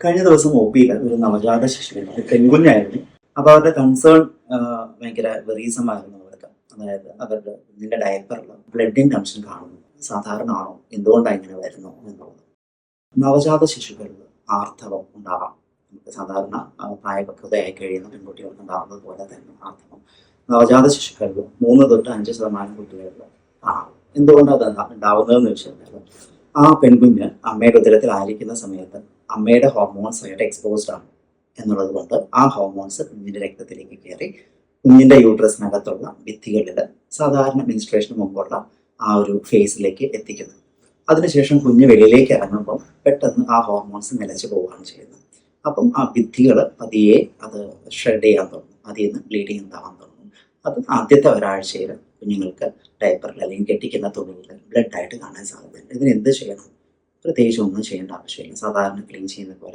കഴിഞ്ഞ ദിവസം ഒ പിയിൽ ഒരു നവജാത ശിശുവിന് പെൺകുഞ്ഞായിരുന്നു. അപ്പോൾ അവരുടെ കൺസേൺ ഭയങ്കര വെറീസമായിരുന്നു അവർക്ക്. അതായത് അവരുടെ കുഞ്ഞിന്റെ ഡയപ്പറിൽ ബ്ലഡിൻ ടെൻഷൻ കാണുന്നു. സാധാരണമാണോ? എന്തുകൊണ്ടാണ് ഇങ്ങനെ വരുന്നു എന്നുള്ളത്. നവജാത ശിശുക്കളിൽ ആർത്തവം ഉണ്ടാവാം. സാധാരണ പ്രായപക്വതയായി കഴിയുന്ന പെൺകുട്ടികൾക്ക് ഉണ്ടാകുന്നത് പോലെ തന്നെ ആർത്തവം. നവജാത ശിശുക്കളിൽ മൂന്ന് തൊട്ട് അഞ്ച് ശതമാനം കുട്ടികളിൽ കാണാം എന്തുകൊണ്ടാണ് അത് ഉണ്ടാവുന്നതെന്ന് വെച്ച് കഴിഞ്ഞാൽ ആ പെൺകുഞ്ഞ് അമ്മയുടെ ഉദരത്തിലായിരിക്കുന്ന സമയത്ത് അമ്മയുടെ ഹോർമോൺസ് ആയിട്ട് എക്സ്പോസ്ഡ് ആണ് എന്നുള്ളത് കൊണ്ട് ആ ഹോർമോൺസ് കുഞ്ഞിന്റെ രക്തത്തിലേക്ക് കയറി കുഞ്ഞിന്റെ യൂട്രസിനകത്തുള്ള ഭിത്തികളിൽ സാധാരണ മെൻസ്ട്രേഷന് മുമ്പുള്ള ആ ഒരു ഫേസിലേക്ക് എത്തിക്കുന്നു. അതിനുശേഷം കുഞ്ഞ് വെളിയിലേക്ക് ഇറങ്ങുമ്പോൾ പെട്ടെന്ന് ആ ഹോർമോൺസ് നിലച്ചു പോവുകയാണ് ചെയ്യുന്നത്. അപ്പം ആ ഭിത്തികൾ പതിയെ അത് ഷെഡ് ചെയ്യാൻ തുടങ്ങും. അതിൽ നിന്ന് ബ്ലീഡിങ് ഉണ്ടാവാൻ തുടങ്ങും. അത് ആദ്യത്തെ ഒരാഴ്ചയിൽ കുഞ്ഞുങ്ങൾക്ക് ഡയപ്പറിൽ അല്ലെങ്കിൽ കെട്ടിക്കുന്ന തുണിയിൽ ബ്ലഡ് ആയിട്ട് കാണാൻ സാധ്യതയുണ്ട്. ഇതിന് എന്ത് ചെയ്യണം? പ്രത്യേകിച്ച് ഒന്നും ചെയ്യേണ്ട ആവശ്യമില്ല. സാധാരണ ക്ലീൻ ചെയ്യുന്ന പോലെ.